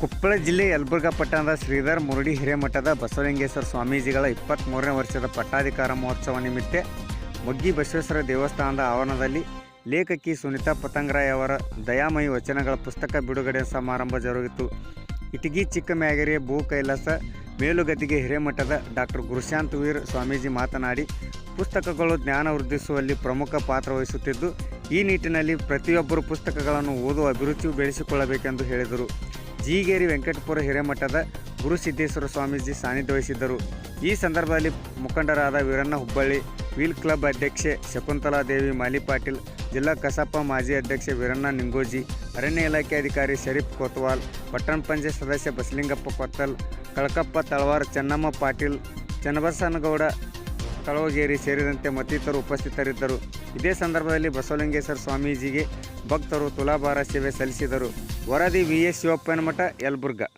ಕೊಪ್ಪಳ ಜಿಲ್ಲೆ ಯಲಬುರ್ಗಾ ಪಟ್ಟಣದ ಶ್ರೀಧರ್ ಮುರುಡಿ ಹಿರೇಮಠದ ಬಸವಲಿಂಗೇಶ್ವರ ಸ್ವಾಮೀಜಿಗಳ ಇಪ್ಪತ್ತ್ಮೂರನೇ ವರ್ಷದ ಪಟ್ಟಾಧಿಕಾರ ಮಹೋತ್ಸವ ನಿಮಿತ್ತ ಮೊಗ್ಗಿ ಬಸವೇಶ್ವರ ದೇವಸ್ಥಾನದ ಆವರಣದಲ್ಲಿ ಲೇಖಕಿ ಸುನೀತಾ ಪತಂಗರಾಯ್ ಅವರ ದಯಾಮಯಿ ವಚನಗಳ ಪುಸ್ತಕ ಬಿಡುಗಡೆ ಸಮಾರಂಭ ಜರುಗಿತು. ಇಟಗಿ ಚಿಕ್ಕಮ್ಯಾಗರಿ ಭೂ ಕೈಲಾಸ ಮೇಲುಗದ್ದಿಗೆ ಹಿರೇಮಠದ ಡಾಕ್ಟರ್ ಗುರುಶಾಂತ್ ವೀರ್ ಸ್ವಾಮೀಜಿ ಮಾತನಾಡಿ, ಪುಸ್ತಕಗಳು ಜ್ಞಾನ ವೃದ್ಧಿಸುವಲ್ಲಿ ಪ್ರಮುಖ ಪಾತ್ರ ವಹಿಸುತ್ತಿದ್ದು, ಈ ನಿಟ್ಟಿನಲ್ಲಿ ಪ್ರತಿಯೊಬ್ಬರು ಪುಸ್ತಕಗಳನ್ನು ಓದುವ ಅಭಿರುಚಿ ಬೆಳೆಸಿಕೊಳ್ಳಬೇಕೆಂದು ಹೇಳಿದರು. ಜೀಗೇರಿ ವೆಂಕಟಪುರ ಹಿರೇಮಠದ ಗುರುಸಿದ್ದೇಶ್ವರ ಸ್ವಾಮೀಜಿ ಸಾನ್ನಿಧ್ಯ ವಹಿಸಿದ್ದರು. ಈ ಸಂದರ್ಭದಲ್ಲಿ ಮುಖಂಡರಾದ ವೀರಣ್ಣ ಹುಬ್ಬಳ್ಳಿ, ವೀಲ್ ಕ್ಲಬ್ ಅಧ್ಯಕ್ಷೆ ಶಕುಂತಲಾ ದೇವಿ, ಮಾಲಿ ಪಾಟೀಲ್, ಜಿಲ್ಲಾ ಕಸಾಪ ಮಾಜಿ ಅಧ್ಯಕ್ಷೆ ವೀರಣ್ಣ ನಿಂಗೋಜಿ, ಅರಣ್ಯ ಇಲಾಖೆ ಅಧಿಕಾರಿ ಶರೀಫ್ ಕೊತ್ವಾಲ್, ಪಟ್ಟಣ ಪಂಚಾಯತ್ ಸದಸ್ಯ ಬಸಲಿಂಗಪ್ಪ ಕೊತ್ತಲ್, ಕಳಕಪ್ಪ ತಳವಾರ್ ಚೆನ್ನಮ್ಮ ಪಾಟೀಲ್, ಚನ್ನಬಸನಗೌಡ ತಳವಗೇರಿ ಸೇರಿದಂತೆ ಮತ್ತಿತರರು ಉಪಸ್ಥಿತರಿದ್ದರು. ಇದೇ ಸಂದರ್ಭದಲ್ಲಿ ಬಸವಲಿಂಗೇಶ್ವರ ಸ್ವಾಮೀಜಿಗೆ ಭಕ್ತರು ತುಲಾಭಾರ ಸೇವೆ ಸಲ್ಲಿಸಿದರು. ವರದಿ ವಿ ಎಸ್ ಶಿವಪ್ಪನಮಠ ಯಲಬುರ್ಗಾ.